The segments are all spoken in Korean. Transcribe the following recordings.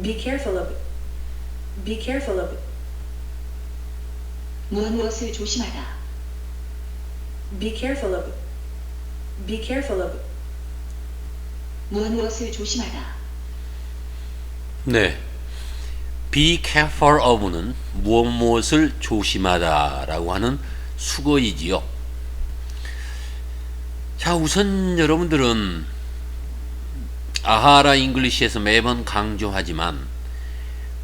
Be careful of. Be careful of. 무엇 무엇을 조심하다. Be careful of. Be careful of. 무엇 무엇을 조심하다. 네. Be careful of는 무엇 무엇을 조심하다라고 하는 수거이지요. 자, 우선 여러분들은 아하라 잉글리시에서 매번 강조하지만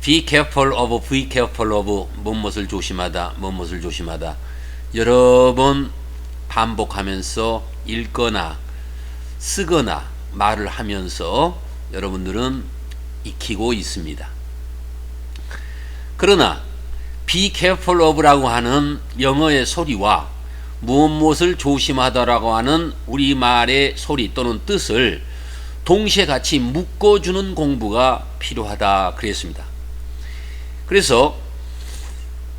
be careful of, be careful of 무엇을 조심하다, 무엇을 조심하다 여러 번 반복하면서 읽거나 쓰거나 말을 하면서 여러분들은 익히고 있습니다. 그러나 be careful of라고 하는 영어의 소리와 무엇 무엇을 조심하다라고 하는 우리말의 소리 또는 뜻을 동시에 같이 묶어주는 공부가 필요하다 그랬습니다. 그래서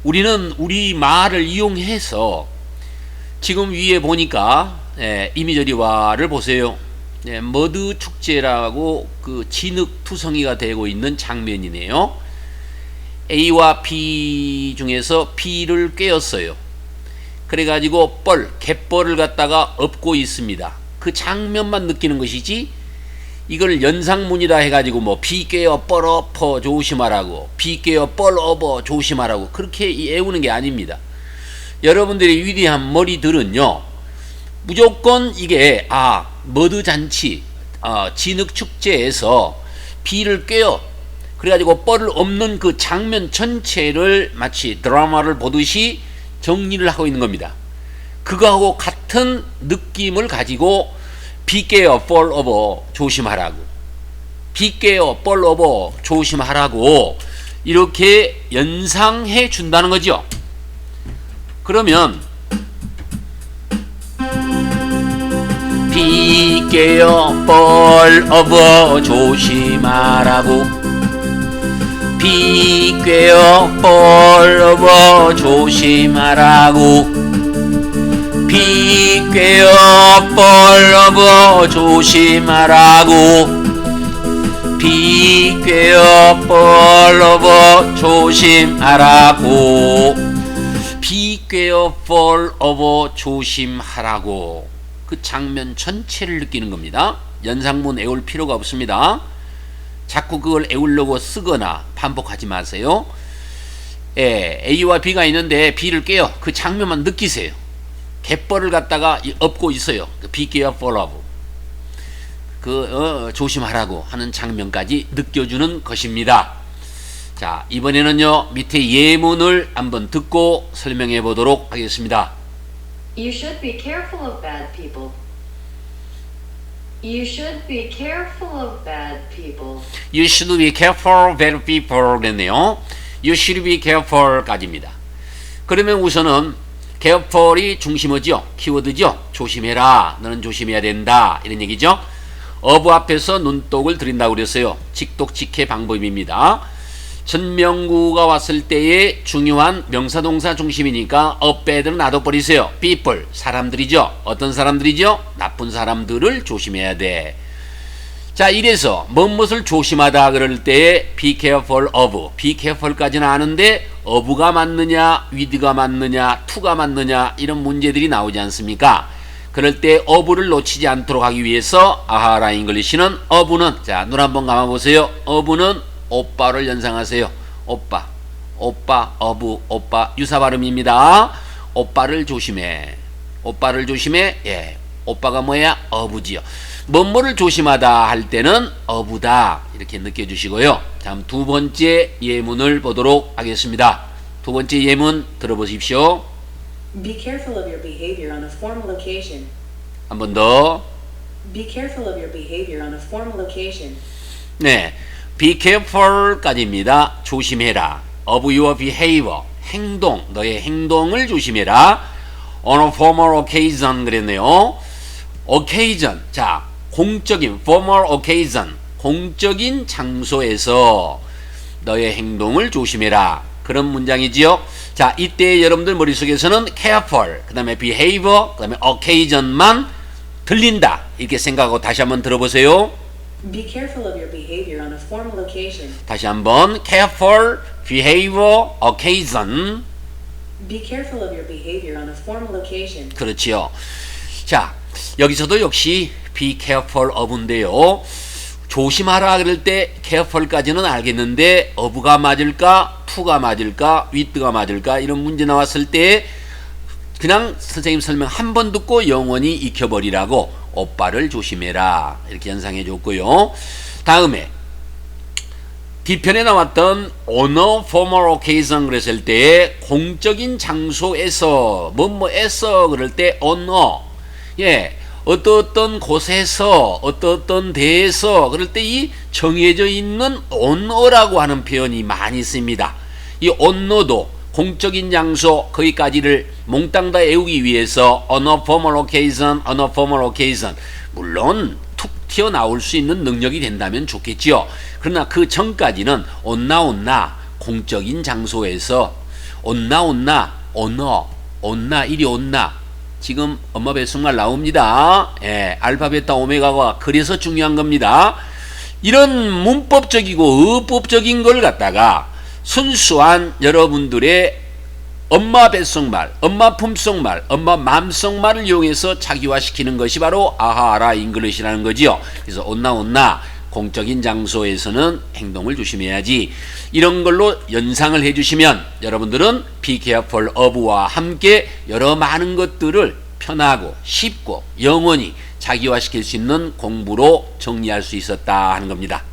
우리는 우리 말을 이용해서 지금 위에 보니까 예, 이미저리화를 보세요. 예, 머드 축제라고 그 진흙 투성이가 되고 있는 장면이네요. A와 B 중에서 B를 꿰었어요. 그래가지고 뻘, 갯벌을 갖다가 엎고 있습니다. 그 장면만 느끼는 것이지 이걸 연상문이라 해가지고 뭐 비깨어 뻘 엎어 조심하라고 비깨어 뻘 엎어 조심하라고 그렇게 애우는 게 아닙니다. 여러분들의 위대한 머리들은요 무조건 이게 아 머드 잔치 어, 진흙 축제에서 비를 꿰어 그래가지고 뻘을 엎는 그 장면 전체를 마치 드라마를 보듯이 정리를 하고 있는 겁니다. 그거하고 같은 느낌을 가지고 비깨어 뻘 엎어 조심하라고. 비깨어 뻘 엎어 조심하라고. 이렇게 연상해 준다는 거죠. 그러면 비깨어 뻘 엎어 조심하라고. 비깨어 뻘 엎어 조심하라고 뻘 엎어 조심하라고 뻘 엎어 조심하라고 뻘 엎어 조심하라고 그 장면 전체를 느끼는 겁니다. 연상문 애울 필요가 없습니다. 자꾸 그걸 애우려고 쓰거나 반복하지 마세요. 예, A와 B가 있는데 B를 깨요. 그 장면만 느끼세요. 갯벌을 갖다가 이- 엎고 있어요. 비깨어 뻘러브. 그 어, 조심하라고 하는 장면까지 느껴주는 것입니다. 자 이번에는요 밑에 예문을 한번 듣고 설명해 보도록 하겠습니다. You should be careful of bad people. You should be careful of bad people. You should be careful, bad people 그랬네요. You should be careful까지입니다. 그러면 우선은 careful이 중심어죠. 키워드죠. 조심해라. 너는 조심해야 된다. 이런 얘기죠. of 앞에서 눈독을 들인다고 그랬어요. 직독직해 방법입니다. 전명구가 왔을 때의 중요한 명사동사 중심이니까 bad는 놔둬버리세요. people, 사람들이죠. 어떤 사람들이죠? 나쁜 사람들을 조심해야 돼. 자, 이래서 무엇을 조심하다 그럴 때에 be careful of, be careful까지는 아는데 of가 맞느냐, with가 맞느냐, to가 맞느냐 이런 문제들이 나오지 않습니까? 그럴 때 of를 놓치지 않도록 하기 위해서 아하라 잉글리시는 of는 자, 눈 한번 감아 보세요. of는 오빠를 연상하세요. 오빠. 오빠, of, 오빠 유사 발음입니다. 오빠를 조심해. 오빠를 조심해. 예. 오빠가 뭐야? 어부지요. 뭐뭐를 조심하다 할 때는 어부다 이렇게 느껴주시고요. 다음 두 번째 예문을 보도록 하겠습니다. 두 번째 예문 들어보십시오. Be careful of your behavior on a formal occasion. 한 번 더. Be careful of your behavior on a formal occasion. 네, be careful까지입니다. 조심해라. of your behavior, 행동, 너의 행동을 조심해라. on a formal occasion 그랬네요. occasion, 자, 공적인 formal occasion, 공적인 장소에서 너의 행동을 조심해라. 그런 문장이지요. 자, 이때 여러분들 머릿속에서는 careful, 그 다음에 behavior, 그 다음에 occasion만 들린다. 이렇게 생각하고 다시 한번 들어보세요. Be careful of your behavior on a formal occasion. 다시 한번 careful behavior occasion Be careful of your behavior on a formal occasion. 그렇지요. 자, 여기서도 역시 be careful of인데요. 조심하라 그럴 때 careful까지는 알겠는데 of가 맞을까, to가 맞을까, with가 맞을까 이런 문제 나왔을 때 그냥 선생님 설명 한 번 듣고 영원히 익혀버리라고 오빠를 조심해라 이렇게 연상해 줬고요. 다음에 뒤편에 나왔던 honor formal occasion 그랬을 때 공적인 장소에서 뭐뭐에서 그럴 때 honor 예 어떠어떤 곳에서 어떠어떤 데에서 그럴 때 이 정해져 있는 honor라고 하는 표현이 많이 씁니다. 이 honor도 공적인 장소 거기까지를 몽땅 다 외우기 위해서 honor formal occasion, honor formal occasion 물론 툭 튀어나올 수 있는 능력이 된다면 좋겠지요. 그러나 그 전까지는 온나 온나 공적인 장소에서 온나 온나 언어 온나 이리 온나 지금 엄마 뱃속말 나옵니다. 예, 알파벳과 오메가가 그래서 중요한 겁니다. 이런 문법적이고 어법적인 걸 갖다가 순수한 여러분들의 엄마 뱃속말, 엄마 품속말, 엄마 맘속말을 이용해서 자기화시키는 것이 바로 아하라 잉글리시라는 거지요. 그래서 온나 온나 공적인 장소에서는 행동을 조심해야지. 이런 걸로 연상을 해주시면 여러분들은 be careful of와 함께 여러 많은 것들을 편하고 쉽고 영원히 자기화시킬 수 있는 공부로 정리할 수 있었다 하는 겁니다.